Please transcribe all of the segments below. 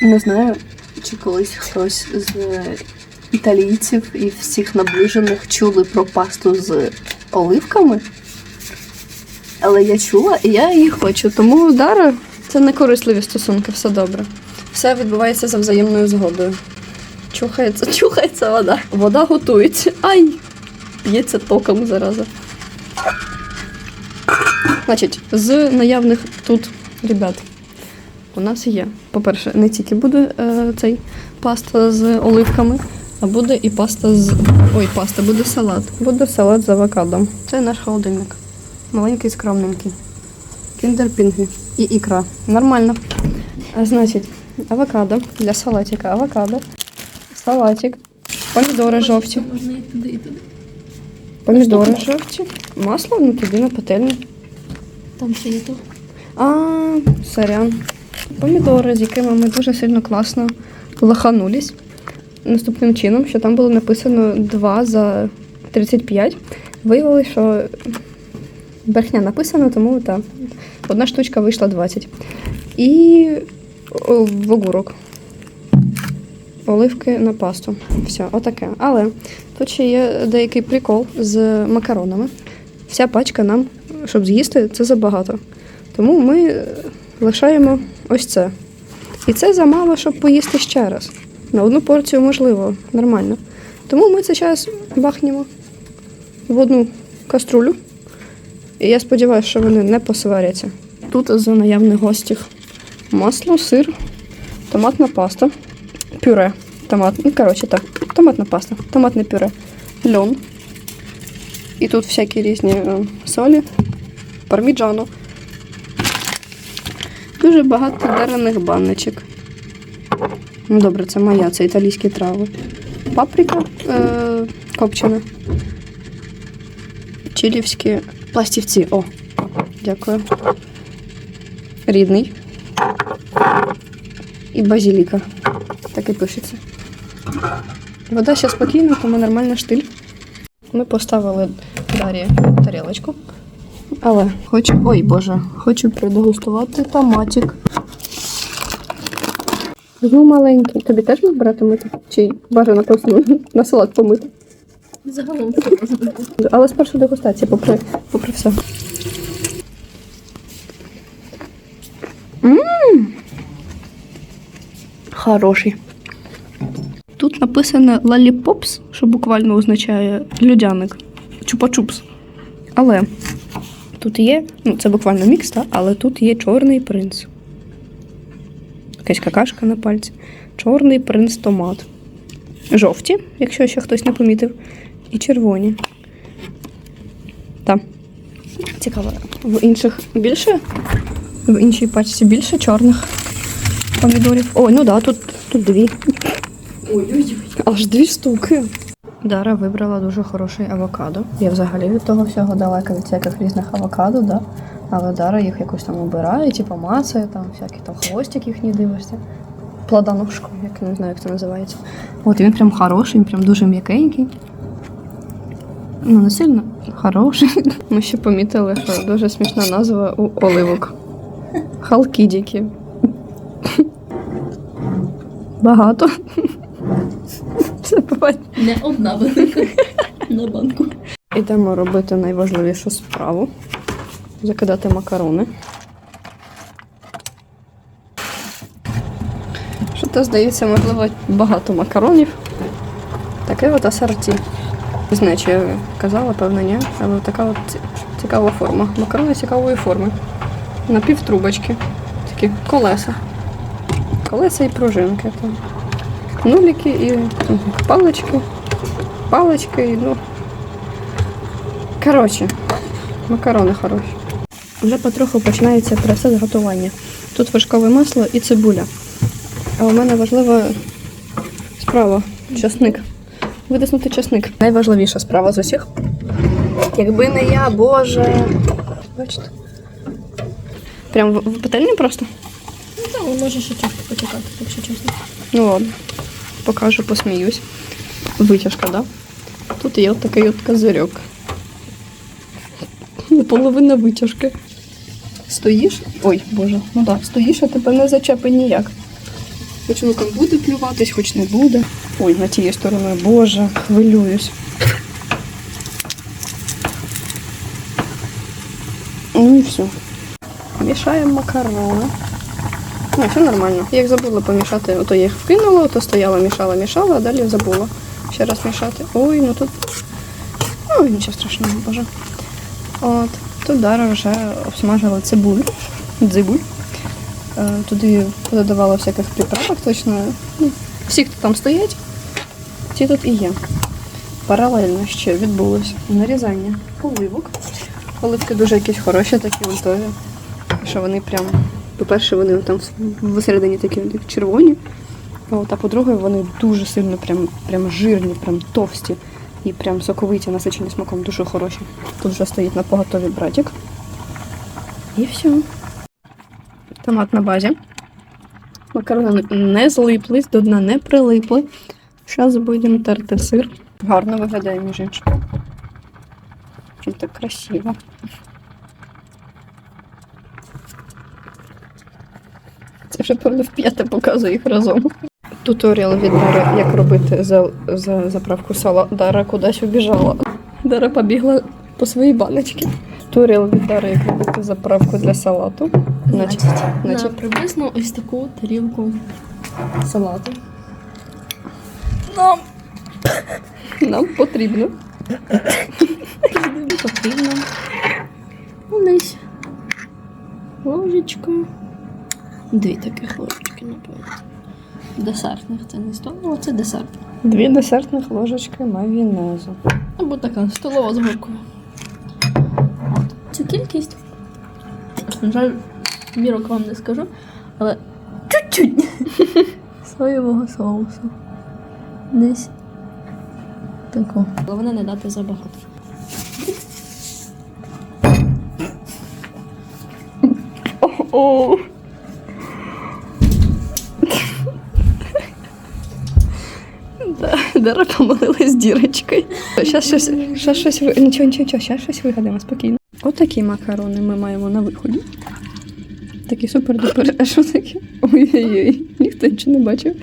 Не знаю, чи колись хтось з італійців і всіх наближених чули про пасту з оливками. Але я чула і я її хочу. Тому Дара це не корисливі стосунки, все добре. Все відбувається за взаємною згодою. Чухається, чухається вода. Вода готується. Ай! П'ється током зараза. Значить, з наявних тут ребят у нас є. По-перше, не тільки буде е, цей паста з оливками, а буде і паста з. Ой, паста, буде салат. Буде салат з авокадом. Це наш холодильник. Маленький, скромненький. Кіндерпінги і ікра. Нормально. А, значить, авокадо для салатика. Авокадо. Салатик. Помідори жовті. Можна і туди, і туди. Помідори жовті. Масло, ну туди на пательню. Там ще є то. А, сорян. Помідори, з якими ми дуже сильно класно лаханулись. Наступним чином, що там було написано 2 за 35. Виявилося, що брехня написана, тому так. Одна штучка вийшла 20. І в огурок. Оливки на пасту. Все, отаке. Але тут ще є деякий прикол з макаронами. Вся пачка нам, щоб з'їсти, це забагато. Тому ми лишаємо ось це. І це замало, щоб поїсти ще раз. На одну порцію можливо, нормально. Тому ми це зараз бахнемо в одну каструлю. І я сподіваюся, що вони не посваряться. Тут з наявних гостів масло, сир, томатна паста, пюре. Томат, ну, коротше, так, томатна паста, томатне пюре, льон. І тут всякі різні е, солі, парміджану. Дуже багато дерених баночок. Ну, добре, це моя, це італійські трави. Паприка е- копчена. Чилівські пластівці. О, дякую. Рідний. І базіліка. Так і пишеться. Вода ще спокійна, тому нормальна штиль. Ми поставили Дар'ї тарілочку. Але хочу. Ой Боже, хочу продегустувати томатик. Ну, маленький. Тобі теж можна брати мити? Чи бажано просто на салат помити? Загалом все можна. Але спершу дегустація, попри, попри все. Мм! Хороший. Тут написано лаліпопс, що буквально означає людяник. Чупа-чупс. Але тут є, ну це буквально мікс, та? але тут є чорний принц. Якась какашка на пальці. Чорний принц томат. Жовті, якщо ще хтось не помітив, і червоні. Там. Цікаво. В інших більше? В іншій пачці більше чорних помідорів. Ой, ну да, тут, тут дві. Ой-ой-ой. Аж дві штуки. Дара вибрала дуже хороший авокадо. Я взагалі від того всього далека від всяких різних авокадо, да? але Дара їх якось там обирає, типу мацає, там всякі там хвостик їхній дивишся. Плодоножку, як не знаю, як це називається. От він прям хороший, він прям дуже м'якенький. Ну, не сильно хороший. Ми ще помітили, що дуже смішна назва у оливок. Халкідіки. Багато. Буває. Не одна велика на банку. Ідемо робити найважливішу справу. Закидати макарони. Що то здається, можливо, багато макаронів. Таке от асорті. Не знаю, чи я казала, певно, ні. Але така от цікава форма. Макарони цікавої форми. Напівтрубочки. Такі колеса. Колеса і пружинки. Там. Нуліки і м, палички. Палички ну. Коротше, макарони хороші. Вже потроху починається процес готування. Тут вершкове масло і цибуля. А у мене важлива справа часник. Витиснути часник. Найважливіша справа з усіх. Якби не я, Боже. Бачите? Прям в, пательні просто? Ну так, може ще трошки почекати, якщо чесно. Ну ладно. Покажу, посміюсь. Витяжка, да? Тут є такий от козирьок. Половина витяжки. Стоїш. Ой, боже, ну так, стоїш, а тебе не зачепи ніяк. Хоч луком буде плюватись, хоч не буде. Ой, на тією стороною, боже, хвилююсь. Ну і все. Мішаємо макарони. Ну, все нормально. Як забула помішати, ото я їх вкинула, то стояла, мішала, мішала, а далі забула. Ще раз мішати. Ой, ну тут. Ну, нічого страшного, боже. От. Тут Дара вже обсмажила цибулю. Дзибуль. Е, Туди додавала всяких приправок, точно. Ну, всі, хто там стоять, ті тут і є. Паралельно ще відбулося нарізання оливок. Оливки дуже якісь хороші, такі ультові. Що вони прям, по-перше, вони там всередині такі червоні. От, а по-друге, вони дуже сильно прям, прям жирні, прям товсті і прям соковиті, насичені смаком, дуже хороші. Тут вже стоїть на поготові братик. І все. Томат на базі. Макарони не злиплись, до дна не прилипли. Зараз будемо терти сир. Гарно виглядає, між іншим. Чим так красиво. Це вже, певно, вп'яте показую їх разом. Туторіал від Дари, як робити за, за заправку сала. Дара кудись убіжала. Дара побігла по своїй баночці. Туторіал від Дари, як робити заправку для салату. Значить, На значить, приблизно ось таку тарілку салату. Нам нам потрібно потрібно десь ложечка. Дві таких ложечки, напевно. Десертних це не столова, це десерт. дві десертних ложечки майонезу. Або така столова з горкою. Цю кількість. На жаль, мірок вам не скажу, але чуть-чуть соєвого соусу. Десь тако. Головне не дати забагато. О. Помилилась з дірочкою. Щас щось, щас щось, ви- нічого, нічого, нічого, щас щось вигадаємо спокійно. Отакі макарони ми маємо на виході. Такі супер-дупер. А що таке? Ой-ой-ой, ніхто нічого не бачив.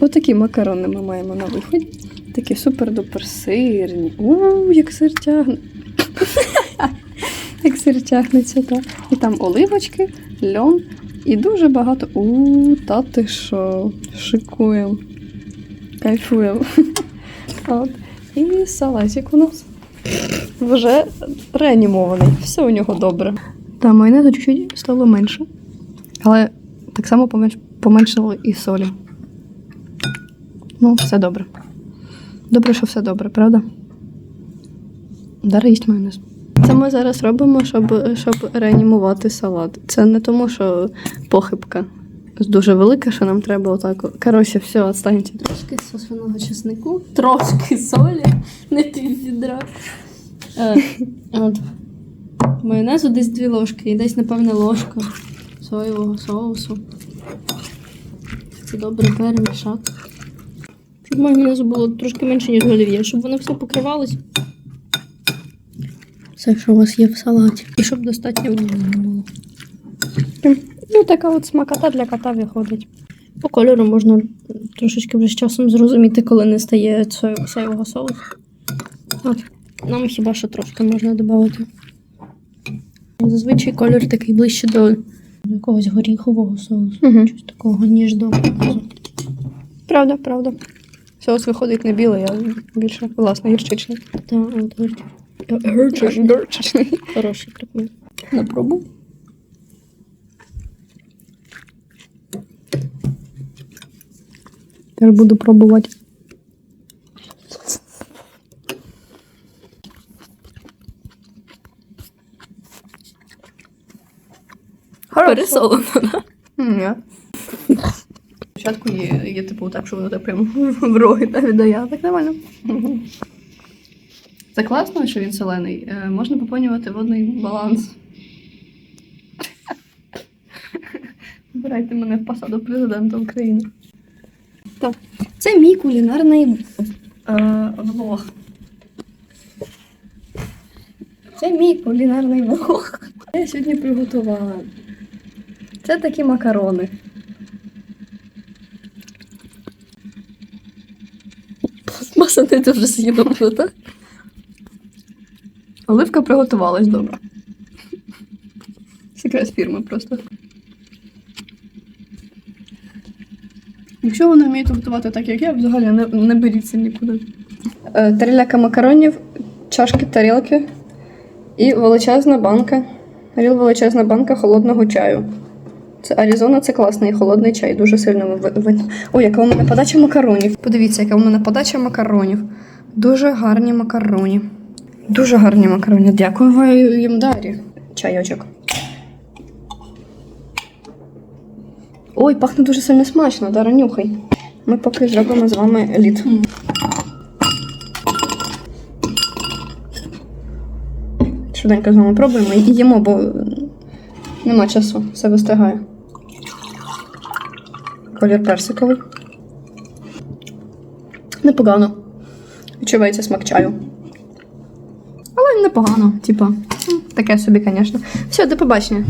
Отакі макарони ми маємо на виході. Такі супер-дупер сирні. У, як сир тягне. Як сир тягнеться, так. І там оливочки, льон і дуже багато. У, та ти що, шикуємо. Кайфуємо. От. І салатик у нас вже реанімований. Все у нього добре. Та майонезу чуть-чуть стало менше. Але так само поменш... поменшало і солі. Ну, все добре. Добре, що все добре, правда? Дара їсть майонез. Це ми зараз робимо, щоб, щоб реанімувати салат. Це не тому, що похибка дуже велика, що нам треба отак. Коротше, все, відстаньте. Трошки сосаного чеснику, трошки солі, не пів відра. Е, от. Майонезу десь дві ложки і десь, напевне, ложка соєвого соусу. Це добре перемішати. Щоб майонезу було трошки менше, ніж олів'є, щоб воно все покривалось. Все, що у вас є в салаті. І щоб достатньо було. Ну, така от смакота для кота виходить. По кольору можна трошечки вже з часом зрозуміти, коли не стає соє- соєвого соусу. От. Нам хіба що трошки можна додати. Зазвичай колір такий ближче до якогось горіхового соусу. Угу. Щось такого, ніж до показу. Правда, правда. Соус виходить не білий, а більше, власне, гірчичний. Та, от, горчичний. Горчичний. Гірчичний. Хороший прикол. На пробу. Тепер буду пробувати. Пересолено, да? Ні. Спочатку є, є типу так, що воно так прямо в роги та віддає, так нормально. Це класно, що він солений. Е, Можна поповнювати водний баланс. Вибирайте мене в посаду президента України. Це мій кулінарний е, влог. Це мій кулінарний влог. Я сьогодні приготувала. Це такі макарони. Пластмаса не дуже з'їдобно, так? Оливка приготувалась добре. Секрет фірми просто. Якщо ви не вмієте готувати так, як я, взагалі не, не беріться нікуди. Е, Таріляка макаронів, чашки тарілки і величезна банка. Ріл величезна банка холодного чаю. Це Аризона, це класний холодний чай, дуже сильно ви- Ой, яка у мене подача макаронів. Подивіться, яка у мене подача макаронів. Дуже гарні макароні. Дуже гарні макароні. Дякую їм Дарі. Чайочок. Ой, пахне дуже сильно смачно, Дара, нюхай. Ми поки зробимо з вами лід. Швиденько з вами пробуємо і їмо, бо нема часу, все вистигає. Колір персиковий. Непогано. Відчувається смак чаю. Але непогано, типа, таке собі, звісно. Все, до побачення.